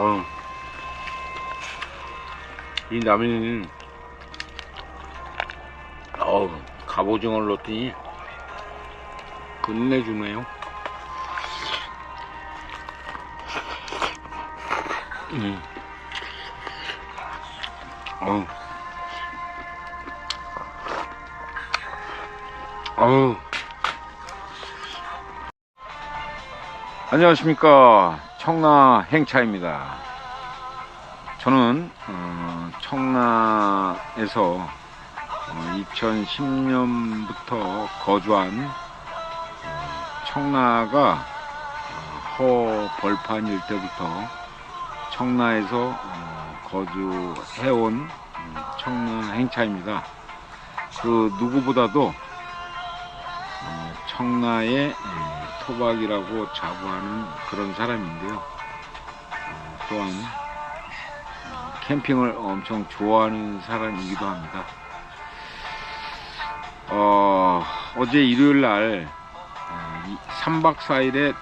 어. 이 라면은 어우 갑오징어를 넣더니 끝내주네요 음. 어우 어우 안녕하십니까 청라 행차입니다 저는 어, 청라에서 2010년부터 거주한 어, 청라가 어, 허벌판일 때부터 청라에서 어, 거주해온 음, 청라 행차입니다. 그 누구보다도 어, 청라의 에, 토박이라고 자부하는 그런 사람인데요. 어, 또한 어, 캠핑을 엄청 좋아하는 사람이기도 합니다. 어, 어제 일요일 날 어, 3박 4일의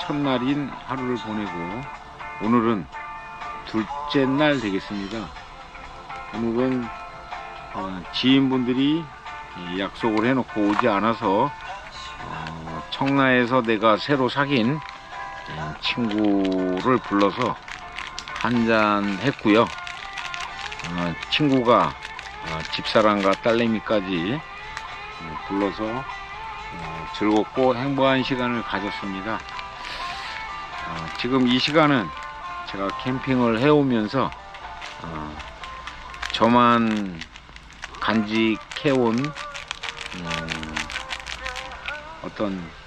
첫날인 하루를 보내고 오늘은 둘째 날 되겠습니다. 오늘은 어, 지인분들이 이 약속을 해놓고 오지 않아서 어, 청라에서 내가 새로 사귄 어, 친구를 불러서 한잔 했고요. 어, 친구가 어, 집사람과 딸내미까지 어, 불러서 어, 즐겁고 행복한 시간을 가졌습니다. 어, 지금 이 시간은 제가 캠핑을 해오면서 어, 저만 간직해온 음, 어떤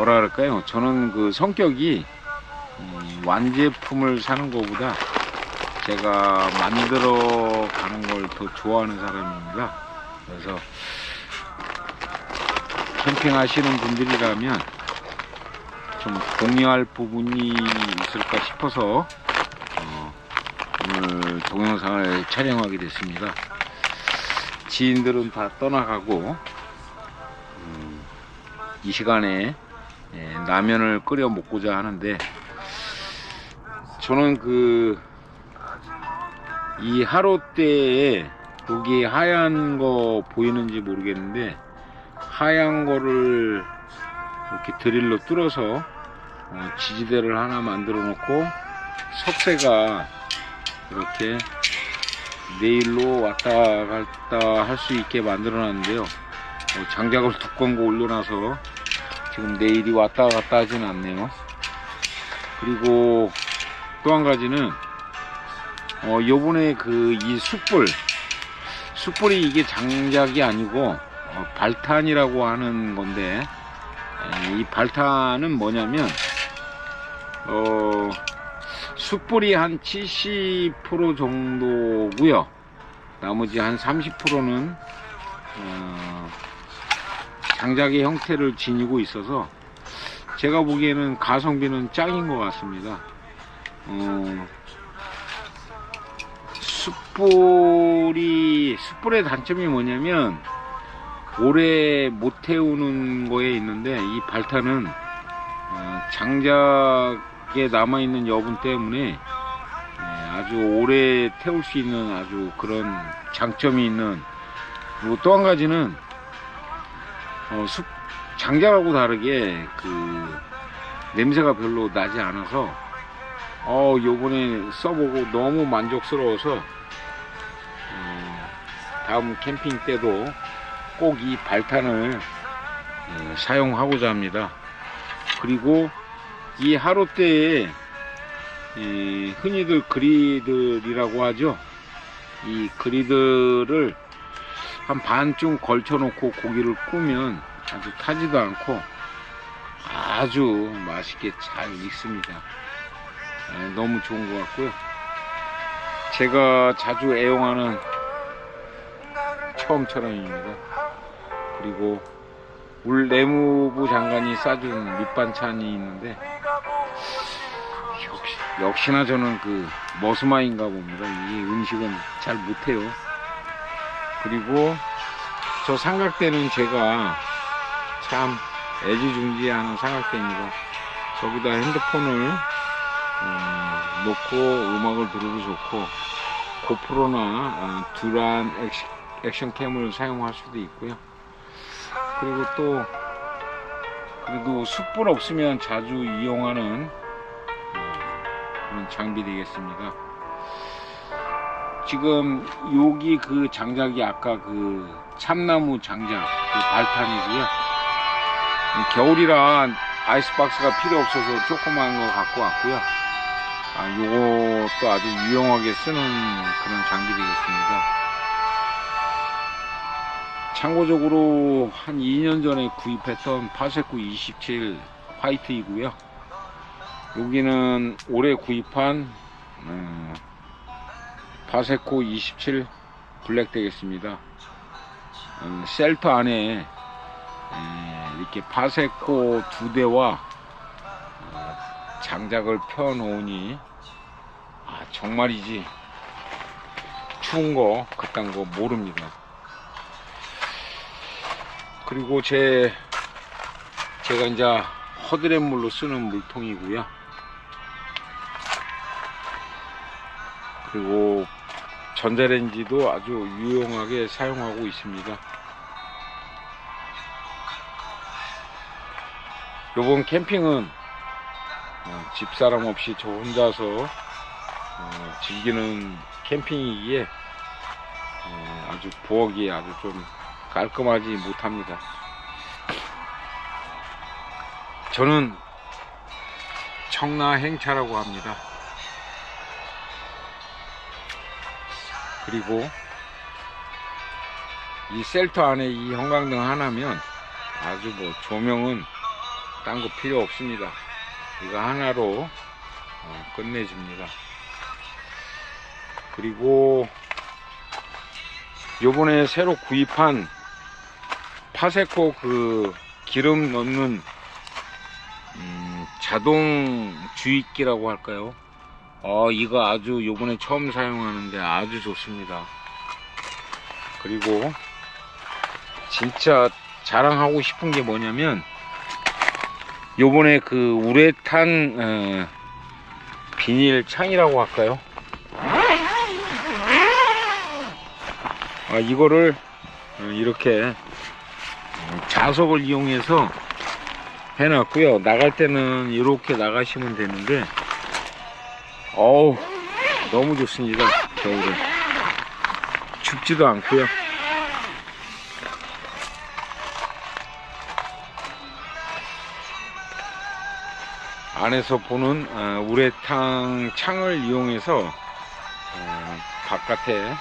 뭐라 그럴까요? 저는 그 성격이 음, 완제품을 사는 것보다 제가 만들어 가는 걸 더 좋아하는 사람입니다. 그래서 캠핑 하시는 분들이라면 좀 공유할 부분이 있을까 싶어서 어, 오늘 동영상을 촬영하게 됐습니다. 지인들은 다 떠나가고 음, 이 시간에 예, 라면을 끓여 먹고자 하는데 저는 그 이 하루 때에 여기 하얀 거 보이는지 모르겠는데 하얀 거를 이렇게 드릴로 뚫어서 어, 지지대를 하나 만들어 놓고 석쇠가 이렇게 내일로 왔다 갔다 할 수 있게 만들어 놨는데요. 어, 장작을 두꺼운 거 올려놔서 지금 내일이 왔다 갔다 하진 않네요. 그리고 또 한 가지는 어, 요번에 그 이 숯불. 숯불이 이게 장작이 아니고 어, 발탄이라고 하는 건데 에, 이 발탄은 뭐냐면 어, 숯불이 한 70% 정도고요. 나머지 한 30%는 어, 장작의 형태를 지니고 있어서 제가 보기에는 가성비는 짱인 것 같습니다. 어, 숯불이 숯불의 단점이 뭐냐면 오래 못 태우는 거에 있는데 이 발탄은 어, 장작에 남아 있는 여분 때문에 예, 아주 오래 태울 수 있는 아주 그런 장점이 있는 그리고 또 한 가지는 어, 숯 장작하고 다르게 그 냄새가 별로 나지 않아서 어 요번에 써보고 너무 만족스러워서 어, 다음 캠핑 때도 꼭 이 발탄을 어, 사용하고자 합니다. 그리고 이 하루 때에 이 흔히들 그리들이라고 하죠. 이 그리들을 한 반쯤 걸쳐 놓고 고기를 구우면 아주 타지도 않고 아주 맛있게 잘 익습니다 네, 너무 좋은 것 같고요. 제가 자주 애용하는 처음처럼입니다. 그리고 울 내무부 장관이 싸준 밑반찬이 있는데 역시, 역시나 저는 그 머스마인가 봅니다. 이 음식은 잘 못해요. 그리고 저 삼각대는 제가 참 애지중지하는 삼각대입니다. 저기다 핸드폰을 어, 놓고 음악을 들어도 좋고 고프로나 어, 듀란 액션, 액션캠을 사용할 수도 있고요. 그리고 또 그래도 숯불 없으면 자주 이용하는 어, 그런 장비 되겠습니다. 지금 여기 그 장작이 아까 그 참나무 장작 그 발탄이고요. 겨울이라 아이스박스가 필요 없어서 조그만 거 갖고 왔고요. 아, 요것도 아주 유용하게 쓰는 그런 장비 되겠습니다. 참고적으로 한 2년 전에 구입했던 파세코 27 화이트이고요. 여기는 올해 구입한 음, 파세코 27 블랙 되겠습니다. 음, 셀터 안에 에, 이렇게 파세코 두 대와 어, 장작을 펴 놓으니 아, 정말이지 추운 거 그딴 거 모릅니다. 그리고 제 제가 이제 허드렛물로 쓰는 물통이고요. 그리고 전자레인지도 아주 유용하게 사용하고 있습니다. 요번 캠핑은 어, 집사람 없이 저 혼자서 어, 즐기는 캠핑이기에 어, 아주 부엌이 아주 좀 깔끔하지 못합니다. 저는 청라 행차라고 합니다. 그리고 이 셀터 안에 이 형광등 하나면 아주 뭐 조명은 딴 거 필요 없습니다. 이거 하나로 어, 끝내줍니다. 그리고 요번에 새로 구입한 파세코 그 기름 넣는 음, 자동 주입기라고 할까요? 어, 이거 아주 요번에 처음 사용하는데 아주 좋습니다. 그리고 진짜 자랑하고 싶은 게 뭐냐면 요번에 그 우레탄 어, 비닐 창이라고 할까요? 아, 이거를 어, 이렇게 어, 자석을 이용해서 해놨고요. 나갈 때는 이렇게 나가시면 되는데 어우 너무 좋습니다. 겨울에 춥지도 않고요. 안에서 보는 어, 우레탄 창을 이용해서 어, 바깥에 어,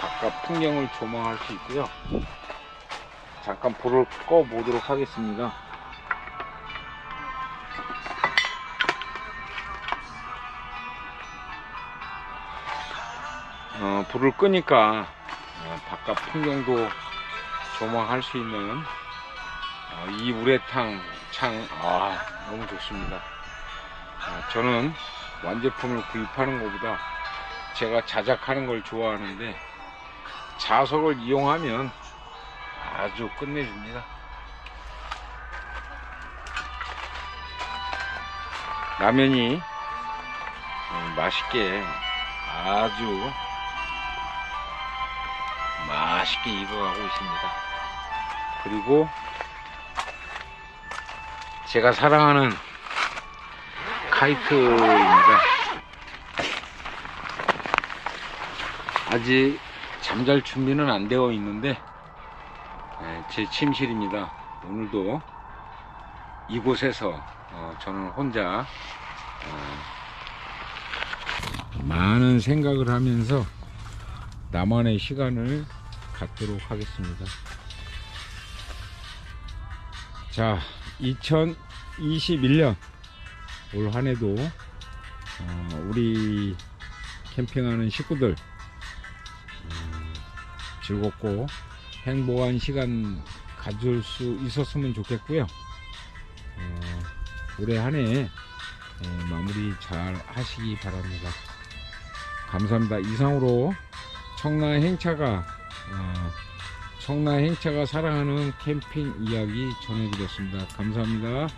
바깥 풍경을 조망할 수 있고요. 잠깐 불을 꺼 보도록 하겠습니다. 불을 끄니까 어, 바깥 풍경도 조망할 수 있는 어, 이 우레탄 창, 아, 너무 좋습니다. 아, 저는 완제품을 구입하는 것보다 제가 자작하는 걸 좋아하는데 자석을 이용하면 아주 끝내줍니다. 라면이 음, 맛있게 아주 맛있게 익어가고 있습니다. 그리고 제가 사랑하는 카이트입니다. 아직 잠잘 준비는 안 되어 있는데 네, 제 침실입니다. 오늘도 이곳에서 어, 저는 혼자 어, 많은 생각을 하면서 나만의 시간을 갖도록 하겠습니다. 자, 2021년 올 한해도 어, 우리 캠핑하는 식구들 음, 즐겁고 행복한 시간 가질 수 있었으면 좋겠고요. 어, 올해 한해 마무리 잘 하시기 바랍니다. 감사합니다. 이상으로 청라 행차가 어, 청라 행차가 사랑하는 캠핑 이야기 전해드렸습니다. 감사합니다.